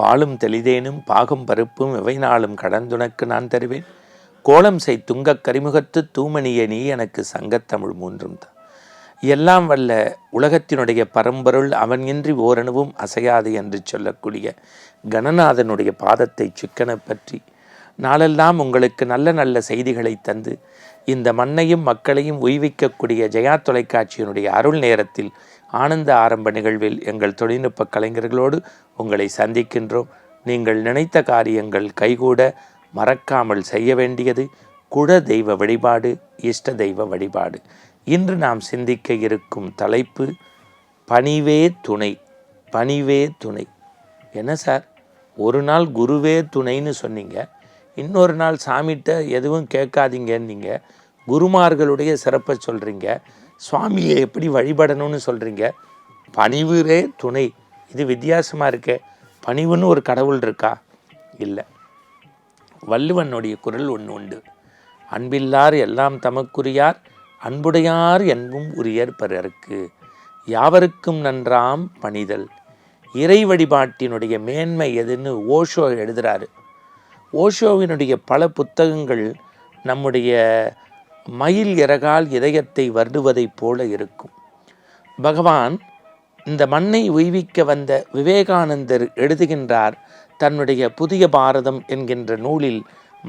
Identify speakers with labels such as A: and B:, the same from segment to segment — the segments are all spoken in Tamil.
A: பாலும் தெளிதேனும் பாகும் பருப்பும் இவை நாளும் கடந்துனக்கு நான் தருவேன் கோலம் செய் துங்கக் கரிமுகத்து தூமணிய நீ எனக்கு சங்கத்தமிழ் மூன்றும் தான் எல்லாம் வல்ல உலகத்தினுடைய பரம்பொருள் அவனின்றி ஓரணுவும் அசையாது என்று சொல்லக்கூடிய கணநாதனுடைய பாதத்தை சிக்கனை பற்றி நாளெல்லாம் உங்களுக்கு நல்ல நல்ல செய்திகளை தந்து இந்த மண்ணையும் மக்களையும் உய்விக்கக்கூடிய ஜெயா தொலைக்காட்சியினுடைய அருள் நேரத்தில் ஆனந்த ஆரம்ப நிகழ்வில் எங்கள் தொழில்நுட்ப கலைஞர்களோடு உங்களை சந்திக்கின்றோம் நீங்கள் நினைத்த காரியங்கள் கைகூட மறக்காமல் செய்ய வேண்டியது குட தெய்வ வழிபாடு இஷ்ட தெய்வ வழிபாடு இன்று நாம் சிந்திக்க இருக்கும் தலைப்பு பணிவே துணை பணிவே துணை என்ன சார் ஒரு நாள் குருவே துணைன்னு சொன்னீங்க இன்னொரு நாள் சாமிகிட்ட எதுவும் கேட்காதீங்கன்னீங்க குருமார்களுடைய சிறப்பை சொல்கிறீங்க சுவாமியை எப்படி வழிபடணும்னு சொல்கிறீங்க பணிவுரே துணை இது வித்தியாசமாக இருக்கே பணிவுன்னு ஒரு கடவுள் இருக்கா இல்லை வள்ளுவனுடைய குரல் ஒன்று உண்டு அன்பில்லார் எல்லாம் தமக்குரியார் அன்புடையார் என்பும் உரியர் பிறருக்கு யாவருக்கும் நன்றாம் பணிதல் இறை வழிபாட்டினுடைய மேன்மை எதுன்னு ஓஷோ எழுதுகிறாரு ஓஷோவினுடைய பல புத்தகங்கள் நம்முடைய மயில் இறகால் இதயத்தை வருடுவதைப் போல இருக்கும் பகவான் இந்த மண்ணை உய்விக்க வந்த விவேகானந்தர் எழுதுகின்றார் தன்னுடைய புதிய பாரதம் என்கின்ற நூலில்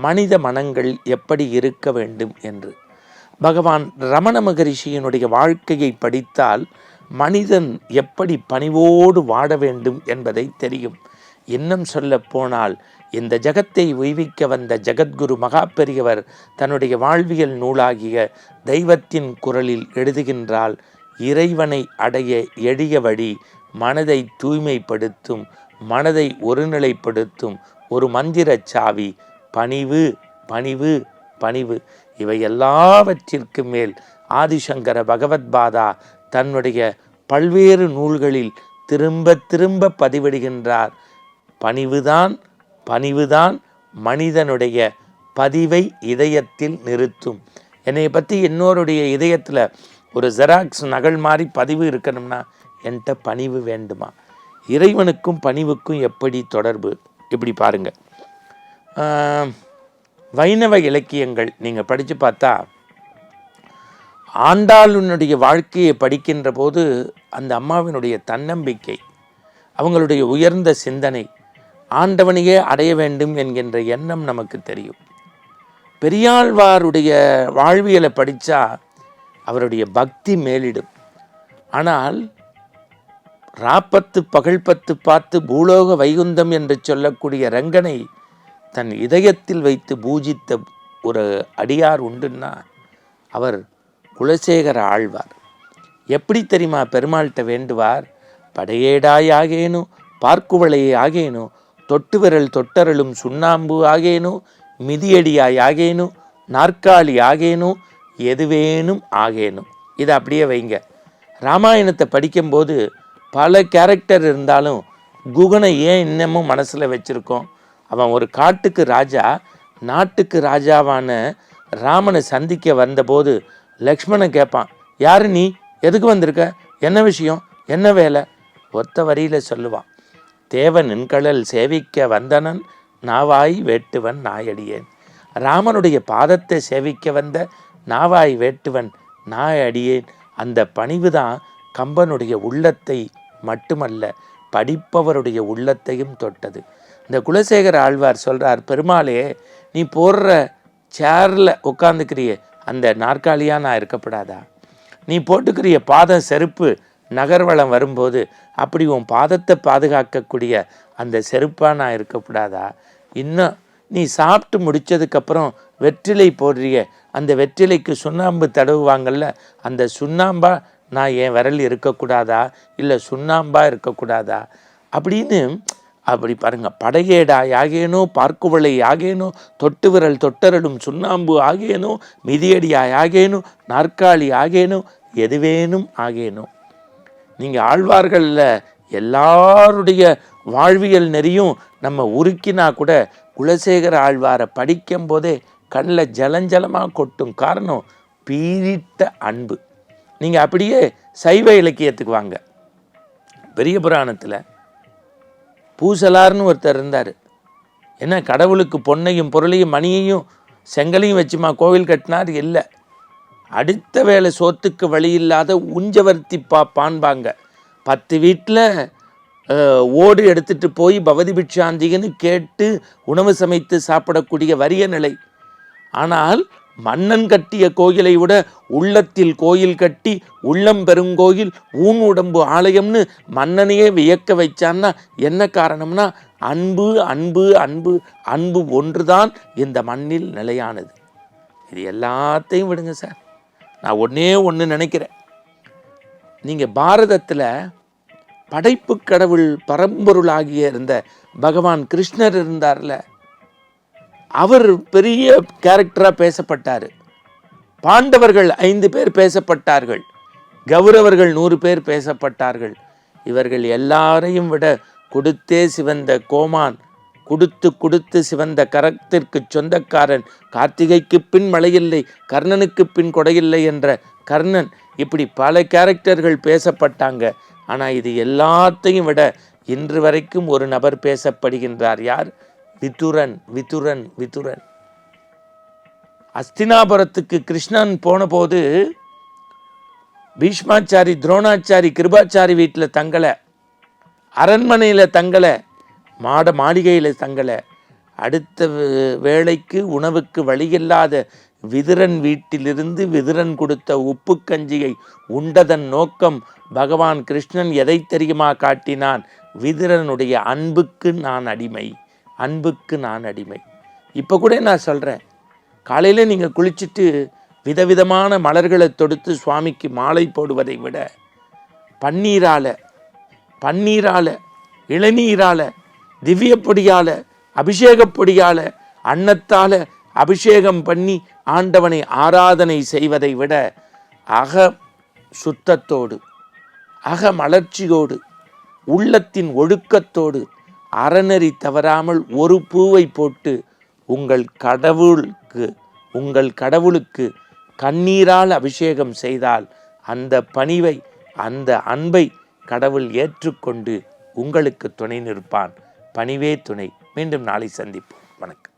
A: மனித மனங்கள் எப்படி இருக்க வேண்டும் என்று பகவான் ரமண மகரிஷியினுடைய வாழ்க்கையை படித்தால் மனிதன் எப்படி பணிவோடு வாட வேண்டும் என்பதை தெரியும் இன்னும் சொல்லப்போனால் இந்த ஜகத்தை உய்விக்க வந்த ஜகத்குரு மகா பெரியவர் தன்னுடைய வாழ்வியல் நூலாகிய தெய்வத்தின் குரலில் எழுதுகின்றால் இறைவனை அடைய எளிய வழி மனதை தூய்மைப்படுத்தும் மனதை ஒருநிலைப்படுத்தும் ஒரு மந்திர சாவி பணிவு பணிவு பணிவு இவை எல்லாவற்றிற்கு மேல் ஆதிசங்கர பகவத்பாதா தன்னுடைய பல்வேறு நூல்களில் திரும்ப திரும்ப பதிவிடுகின்றார் பணிவுதான் பணிவுதான் மனிதனுடைய பதிவை இதயத்தில் நிறுத்தும் என்னை பற்றி இன்னொருடைய இதயத்தில் ஒரு ஜெராக்ஸ் நகல் மாதிரி பதிவு இருக்கணும்னா என்கிட்ட பணிவு வேண்டுமா இறைவனுக்கும் பணிவுக்கும் எப்படி தொடர்பு இப்படி பாருங்கள் வைணவ இலக்கியங்கள் நீங்கள் படித்து பார்த்தா ஆண்டாளுனுடைய வாழ்க்கையை படிக்கின்ற போது அந்த அம்மாவினுடைய தன்னம்பிக்கை அவங்களுடைய உயர்ந்த சிந்தனை ஆண்டவனையே அடைய வேண்டும் என்கின்ற எண்ணம் நமக்கு தெரியும் பெரியாழ்வாருடைய வாழ்வியலை படித்தா அவருடைய பக்தி மேலிடும் ஆனால் ராப்பத்து பகழ்பத்து பார்த்து பூலோக வைகுந்தம் என்று சொல்லக்கூடிய ரங்கனை தன் இதயத்தில் வைத்து பூஜித்த ஒரு அடியார் உண்டுன்னா அவர் குலசேகர ஆழ்வார் எப்படி தெரியுமா பெருமாள்கிட்ட வேண்டுவார் படையேடாயாகேனும் பார்க்குவளையே ஆகேனும் தொட்டு விரல் தொட்டரலும் சுண்ணாம்பு ஆகேனோ மிதியடியாய் ஆகேனோ நாற்காலி ஆகேனோ எதுவேனும் ஆகேனும் இதை அப்படியே வைங்க ராமாயணத்தை படிக்கும்போது பல கேரக்டர் இருந்தாலும் குகனை ஏன் இன்னமும் மனசில் வச்சுருக்கோம் அவன் ஒரு காட்டுக்கு ராஜா நாட்டுக்கு ராஜாவான ராமனை சந்திக்க வந்தபோது லக்ஷ்மணன் கேட்பான் யார் நீ எதுக்கு வந்திருக்க என்ன விஷயம் என்ன வேலை ஒத்த வரியில் சொல்லுவான் தேவன் என்களல் சேவிக்க வந்தனன் நாவாய் வேட்டுவன் நாயடியேன் ராமனுடைய பாதத்தை சேவிக்க வந்த நாவாய் வேட்டுவன் நாய் அடியேன் அந்த பணிவு தான் கம்பனுடைய உள்ளத்தை மட்டுமல்ல படிப்பவருடைய உள்ளத்தையும் தொட்டது இந்த குலசேகர ஆழ்வார் சொல்கிறார் பெருமாளே நீ போடுற சேரில் உட்காந்துக்கிறிய அந்த நாற்காலியாக நான் இருக்கப்படாதா நீ போட்டுக்கிறிய பாதம் செருப்பு நகர்வளம் வரும்போது அப்படி உன் பாதத்தை பாதுகாக்கக்கூடிய அந்த செருப்பாக நான் இருக்கக்கூடாதா இன்னும் நீ சாப்பிட்டு முடித்ததுக்கப்புறம் வெற்றிலை போடுறிய அந்த வெற்றிலைக்கு சுண்ணாம்பு தடவுவாங்கள்ல அந்த சுண்ணாம்பாக நான் என் விரல் இருக்கக்கூடாதா இல்லை சுண்ணாம்பாக இருக்கக்கூடாதா அப்படின்னு அப்படி பாருங்கள் படையேடா யாகேனோ பார்க்குவளை யாகேனோ தொட்டு விரல் தொட்டரலும் சுண்ணாம்பு ஆகேனோ மிதியடியா ஆகேனோ நாற்காலி ஆகேனோ எதுவேனும் ஆகேனோ நீங்கள் ஆழ்வார்களில் எல்லாருடைய வாழ்வியல் நெறியும் நம்ம உருக்கினா கூட குலசேகர ஆழ்வாரை படிக்கும் போதே கண்ணில் ஜலஞ்சலமாக கொட்டும் காரணம் பீரிட்ட அன்பு நீங்கள் அப்படியே சைவ இலக்கியத்துக்கு வாங்க பெரிய புராணத்தில் பூசலார்னு ஒருத்தர் இருந்தார் என்ன கடவுளுக்கு பொன்னையும் பொருளையும் மணியையும் செங்கலையும் வச்சுமா கோவில் கட்டினார் இல்லை அடுத்த வேலை சோத்துக்கு வழி இல்லாத உஞ்சவர்த்தி பாப்பான்பாங்க பத்து வீட்டில் ஓடு எடுத்துகிட்டு போய் பவதி பிட்சாந்திகன்னு கேட்டு உணவு சமைத்து சாப்பிடக்கூடிய வறிய நிலை ஆனால் மன்னன் கட்டிய கோயிலை விட உள்ளத்தில் கோயில் கட்டி உள்ளம் பெருங்கோயில் ஊன் உடம்பு ஆலயம்னு மன்னனையே வியக்க வைச்சான்னா என்ன காரணம்னா அன்பு அன்பு அன்பு அன்பு ஒன்றுதான் இந்த மண்ணில் நிலையானது இது எல்லாத்தையும் விடுங்க சார் நான் ஒன்றே ஒன்று நினைக்கிறேன் நீங்கள் பாரதத்தில் படைப்பு கடவுள் பரம்பொருளாகிய இருந்த பகவான் கிருஷ்ணர் இருந்தார்ல அவர் பெரிய கேரக்டராக பேசப்பட்டார் பாண்டவர்கள் ஐந்து பேர் பேசப்பட்டார்கள் கௌரவர்கள் நூறு பேர் பேசப்பட்டார்கள் இவர்கள் எல்லாரையும் விட கொடுத்தே சிவந்த கோமான் கொடுத்து கொடுத்து சிவந்த கரத்திற்கு சொந்தக்காரன் கார்த்திகைக்கு பின் மழையில்லை கர்ணனுக்கு பின் கொடையில்லை என்ற கர்ணன் இப்படி பல கேரக்டர்கள் பேசப்பட்டாங்க ஆனால் இது எல்லாத்தையும் விட இன்று வரைக்கும் ஒரு நபர் பேசப்படுகின்றார் யார் வித்துரன் வித்துரன் வித்துரன் அஸ்தினாபுரத்துக்கு கிருஷ்ணன் போனபோது பீஷ்மாச்சாரி துரோணாச்சாரி கிருபாச்சாரி வீட்டில் தங்கலை அரண்மனையில் தங்கலை மாட மாளிகையில் தங்களை அடுத்த வேளைக்கு உணவுக்கு வழியில்லாத விதிரன் வீட்டிலிருந்து விதிரன் கொடுத்த உப்பு கஞ்சியை உண்டதன் நோக்கம் பகவான் கிருஷ்ணன் எதை தெரியுமா காட்டினான் விதிரனுடைய அன்புக்கு நான் அடிமை அன்புக்கு நான் அடிமை இப்போ கூட நான் சொல்கிறேன் காலையில் நீங்கள் குளிச்சுட்டு விதவிதமான மலர்களை தொடுத்து சுவாமிக்கு மாலை போடுவதை விட பன்னீரால பன்னீரால இளநீரால திவ்ய பொடியால் அபிஷேகப்பொடியால் அன்னத்தால் அபிஷேகம் பண்ணி ஆண்டவனை ஆராதனை செய்வதை விட அக சுத்தத்தோடு அக மலர்ச்சியோடு உள்ளத்தின் ஒழுக்கத்தோடு அறநெறி தவறாமல் ஒரு பூவை போட்டு உங்கள் கடவுளுக்கு உங்கள் கடவுளுக்கு கண்ணீரால் அபிஷேகம் செய்தால் அந்த பணிவை அந்த அன்பை கடவுள் ஏற்றுக்கொண்டு உங்களுக்கு துணை நிற்பான் பணிவே துணை மீண்டும் நாளை சந்திப்போம் வணக்கம்